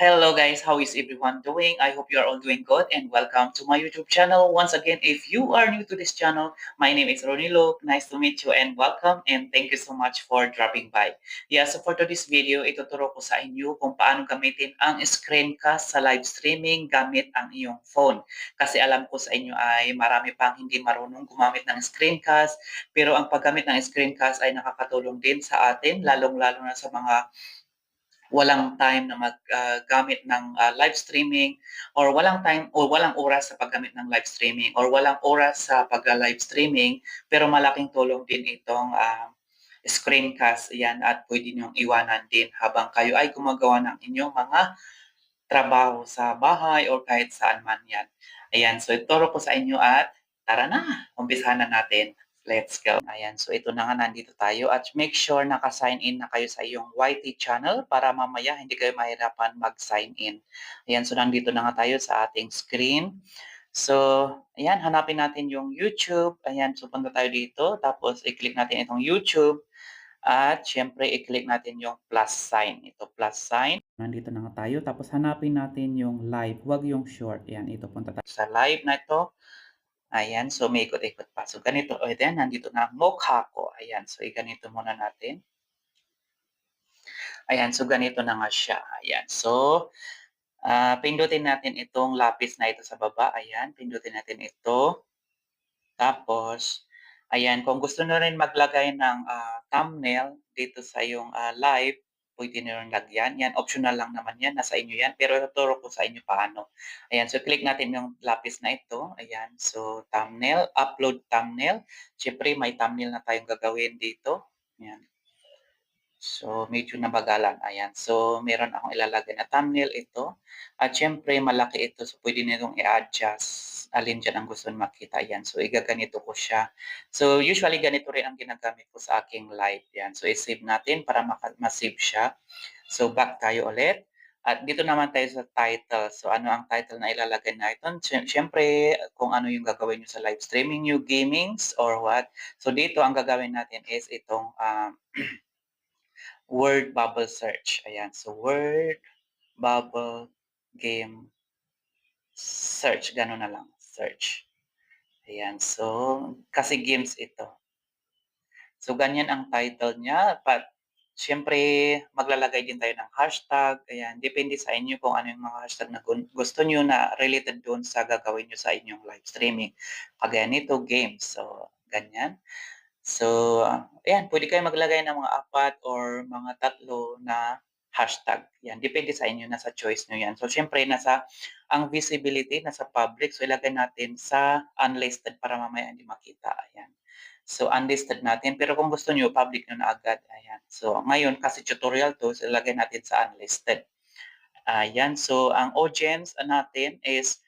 Hello guys, how is everyone doing? I hope you are all doing good and welcome to my YouTube channel. Once again, if you are new to this channel, my name is Ronnie Luke. Nice to meet you and welcome and thank you so much for dropping by. Yeah, so for today's video, ituturo ko sa inyo kung paano gamitin ang screencast sa live streaming gamit ang iyong phone. Kasi alam ko sa inyo ay marami pang hindi marunong gumamit ng screencast, pero ang paggamit ng screencast ay nakakatulong din sa atin, lalong-lalo na sa mga walang time na maggamit uh, ng uh, live streaming or walang time o walang oras sa paggamit ng live streaming or walang oras sa pag-live streaming pero malaking tulong din itong uh, screencast yan at pwede niyong iwanan din habang kayo ay gumagawa ng inyong mga trabaho sa bahay or kahit saan man yan. Ayan, so ituro ko sa inyo at tara na, umpisahan na natin. Let's go. Ayan, so ito na nga nandito tayo at make sure naka-sign in na kayo sa iyong YT channel para mamaya hindi kayo mahirapan mag-sign in. Ayan, so nandito na nga tayo sa ating screen. So, ayan, hanapin natin yung YouTube. Ayan, so punta tayo dito. Tapos, i-click natin itong YouTube. At, syempre, i-click natin yung plus sign. Ito, plus sign. Nandito na nga tayo. Tapos, hanapin natin yung live. Huwag yung short. Ayan, ito, punta tayo sa live na ito. Ayan, so may ikot-ikot pa. So ganito, o then, nandito na mukha ko. Ayan, so ganito muna natin. Ayan, so ganito na nga siya. Ayan, so uh, pindutin natin itong lapis na ito sa baba. Ayan, pindutin natin ito. Tapos, ayan, kung gusto nyo rin maglagay ng uh, thumbnail dito sa yung uh, live, pwede nyo lagyan. Yan, optional lang naman yan. Nasa inyo yan. Pero tuturo ko sa inyo paano. Ayan, so click natin yung lapis na ito. Ayan, so thumbnail, upload thumbnail. Siyempre, may thumbnail na tayong gagawin dito. Ayan. So, medyo nabagalan. Ayan. So, meron akong ilalagay na thumbnail ito. At syempre, malaki ito. So, pwede nitong i-adjust. Alin dyan ang gusto makita. Ayan. So, igaganito ko siya. So, usually, ganito rin ang ginagamit ko sa aking live. Ayan. So, i-save natin para ma-save siya. So, back tayo ulit. At dito naman tayo sa title. So, ano ang title na ilalagay na ito? Siyempre, kung ano yung gagawin nyo sa live streaming nyo, gamings, or what. So, dito ang gagawin natin is itong um, word bubble search. Ayan. So, word bubble game search. Ganun na lang. Search. Ayan. So, kasi games ito. So, ganyan ang title niya. But, syempre, maglalagay din tayo ng hashtag. Ayan. Depende sa inyo kung ano yung mga hashtag na gusto nyo na related doon sa gagawin nyo sa inyong live streaming. Kagaya nito, games. So, ganyan. So, ayan, pwede kayo maglagay ng mga apat or mga tatlo na hashtag. Yan, depende sa inyo, nasa choice nyo yan. So, syempre, nasa, ang visibility, nasa public, so ilagay natin sa unlisted para mamaya hindi makita. Ayan. So, unlisted natin. Pero kung gusto nyo, public nyo na agad. Ayan. So, ngayon, kasi tutorial to, so ilagay natin sa unlisted. Ayan. So, ang audience natin is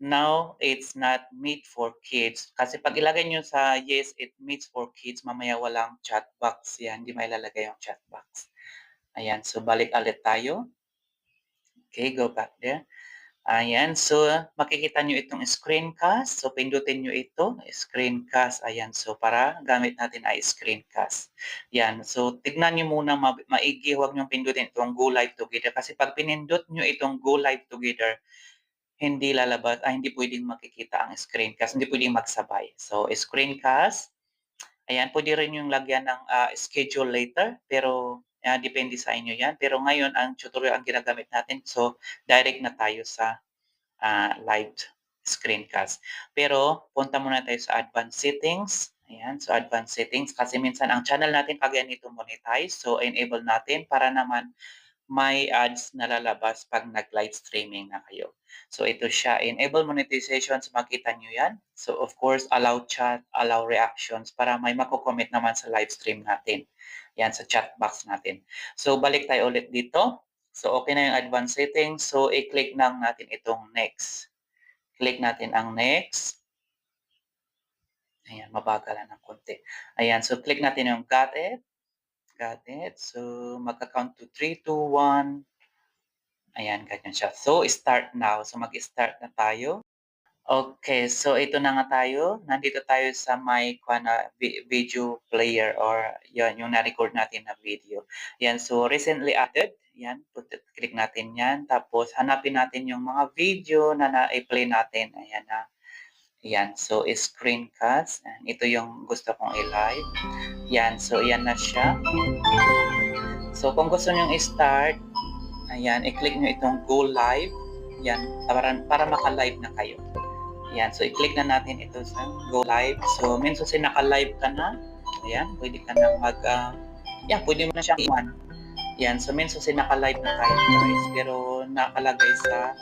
now it's not made for kids. Kasi pag ilagay nyo sa yes, it meets for kids, mamaya walang chat box yan. Hindi may lalagay yung chat box. Ayan, so balik ulit tayo. Okay, go back there. Ayan, so makikita nyo itong screencast. So pindutin nyo ito, screencast. Ayan, so para gamit natin ay screencast. Ayan, so tignan nyo muna ma maigi, huwag nyo pindutin itong go live together. Kasi pag pinindot nyo itong go live together, hindi lalabas, ah, hindi pwedeng makikita ang screencast, hindi pwedeng magsabay. So, screencast, ayan, pwede rin yung lagyan ng uh, schedule later, pero uh, depende sa inyo yan. Pero ngayon, ang tutorial ang ginagamit natin, so direct na tayo sa uh, live screencast. Pero, punta muna tayo sa advanced settings. Ayan, so advanced settings, kasi minsan ang channel natin pag ganito monetize, so enable natin para naman may ads na lalabas pag nag-live streaming na kayo. So ito siya, enable monetization, so makita nyo yan. So of course, allow chat, allow reactions para may mako-comment naman sa live stream natin. Yan, sa chat box natin. So balik tayo ulit dito. So okay na yung advanced settings. So i-click lang natin itong next. Click natin ang next. Ayan, mabagalan ng konti. Ayan, so click natin yung got it. Got it. So, magka-count to 3, 2, 1. Ayan, ganyan siya. So, start now. So, mag-start na tayo. Okay, so ito na nga tayo. Nandito tayo sa may na vi video player or 'yan yung na-record natin na video. 'Yan, so recently added, 'yan, put click natin 'yan. Tapos hanapin natin yung mga video na na-i-play natin, ayan na. 'Yan, so screencast, and ito yung gusto kong i-live. 'Yan, so 'yan na siya. So kung gusto niyong i-start, ayan, i-click niyo itong go live, 'yan, para para maka-live na kayo. Yan, so i-click na natin ito sa go live. So, minsan kasi naka-live ka na, ayan, pwede ka na mag, uh, yan, pwede mo na siyang iwan. Yan, so minsan kasi naka-live na tayo guys, pero nakalagay sa,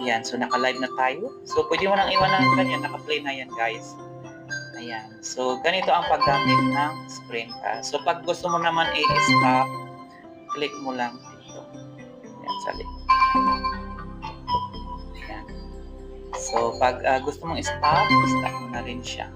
yan, so naka-live na tayo. So, pwede mo nang iwan ng ganyan, naka-play na yan guys. Ayan, so ganito ang paggamit ng screencast. So, pag gusto mo naman i-stop, click mo lang dito. Yan, sa. Ayan. So, pag uh, gusto mong stop, stop mo na rin siya.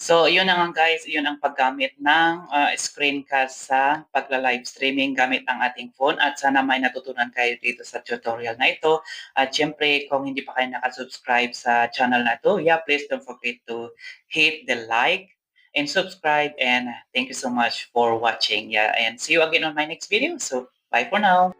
So, yun na nga guys, yun ang paggamit ng uh, screencast sa pagla-live streaming gamit ang ating phone at sana may natutunan kayo dito sa tutorial na ito. At syempre, kung hindi pa kayo nakasubscribe sa channel na ito, yeah, please don't forget to hit the like and subscribe and thank you so much for watching. Yeah, and see you again on my next video. So, bye for now.